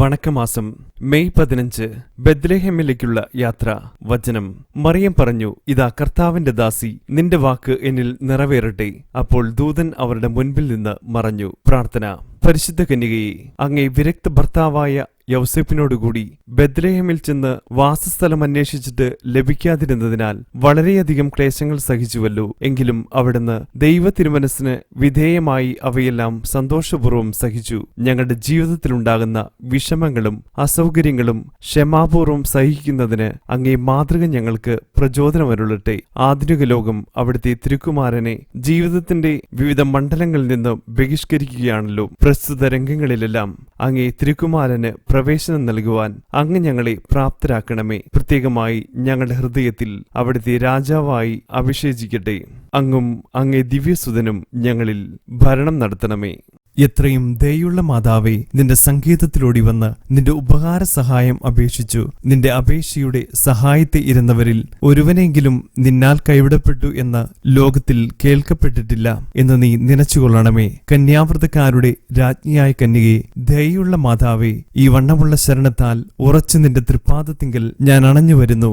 വണക്കമാസം May പതിനഞ്ച് ബദ്ലേഹമിലേക്കുള്ള യാത്ര വചനം. മറിയം പറഞ്ഞു ഇതാ കർത്താവിന്റെ ദാസി നിന്റെ വാക്ക് എന്നിൽ നിറവേറട്ടെ. അപ്പോൾ ദൂതൻ അവരുടെ മുൻപിൽ നിന്ന് മറഞ്ഞു പ്രാർത്ഥന പരിശുദ്ധ കന്യകയെ അങ്ങേ വിരക്ത ഭർത്താവായ യൗസേപ്പിനോടുകൂടി ബദ്ലേഹമിൽ ചെന്ന് വാസസ്ഥലം അന്വേഷിച്ചിട്ട് ലഭിക്കാതിരുന്നതിനാൽ വളരെയധികം ക്ലേശങ്ങൾ സഹിച്ചുവല്ലോ. എങ്കിലും അവിടുന്ന് ദൈവ തിരുമനസ്സിന് വിധേയമായി അവയെല്ലാം സന്തോഷപൂർവം സഹിച്ചു. ഞങ്ങളുടെ ജീവിതത്തിലുണ്ടാകുന്ന വിഷമങ്ങളും അസൗകര്യങ്ങളും ക്ഷമാപൂർവം സഹിക്കുന്നതിന് അങ്ങേ മാതൃക ഞങ്ങൾക്ക് പ്രചോദനമരുളട്ടെ. ആധുനിക ലോകം അവിടുത്തെ തിരുക്കുമാരനെ ജീവിതത്തിന്റെ വിവിധ മണ്ഡലങ്ങളിൽ നിന്ന് ബഹിഷ്കരിക്കുകയാണല്ലോ. പ്രസ്തുത രംഗങ്ങളിലെല്ലാം അങ്ങേ തിരുക്കുമാരന് പ്രവേശനം നൽകുവാൻ അങ്ങ് ഞങ്ങളെ പ്രാപ്തരാക്കണമേ. പ്രത്യേകമായി ഞങ്ങളുടെ ഹൃദയത്തിൽ അവിടുത്തെ രാജാവായി അഭിഷേചിക്കട്ടെ. അങ്ങും അങ്ങേ ദിവ്യസുതനും ഞങ്ങളിൽ ഭരണം നടത്തണമേ. എത്രയും ദയുള്ള മാതാവേ നിന്റെ സങ്കേതത്തിലോടി വന്ന് നിന്റെ ഉപകാര സഹായം അപേക്ഷിച്ചു. നിന്റെ അപേക്ഷയുടെ സഹായത്തെ ഇരുന്നവരിൽ ഒരുവനെങ്കിലും നിന്നാൽ കൈവിടപ്പെട്ടു എന്ന് ലോകത്തിൽ കേൾക്കപ്പെട്ടിട്ടില്ല എന്ന് നീ നനച്ചുകൊള്ളണമേ. കന്യാവ്രതക്കാരുടെ രാജ്ഞിയായ കന്യകെ ദയുള്ള മാതാവേ ഈ വണ്ണമുള്ള ശരണത്താൽ ഉറച്ചു നിന്റെ തൃപ്പാദത്തിങ്കൽ ഞാൻ അണഞ്ഞു വരുന്നു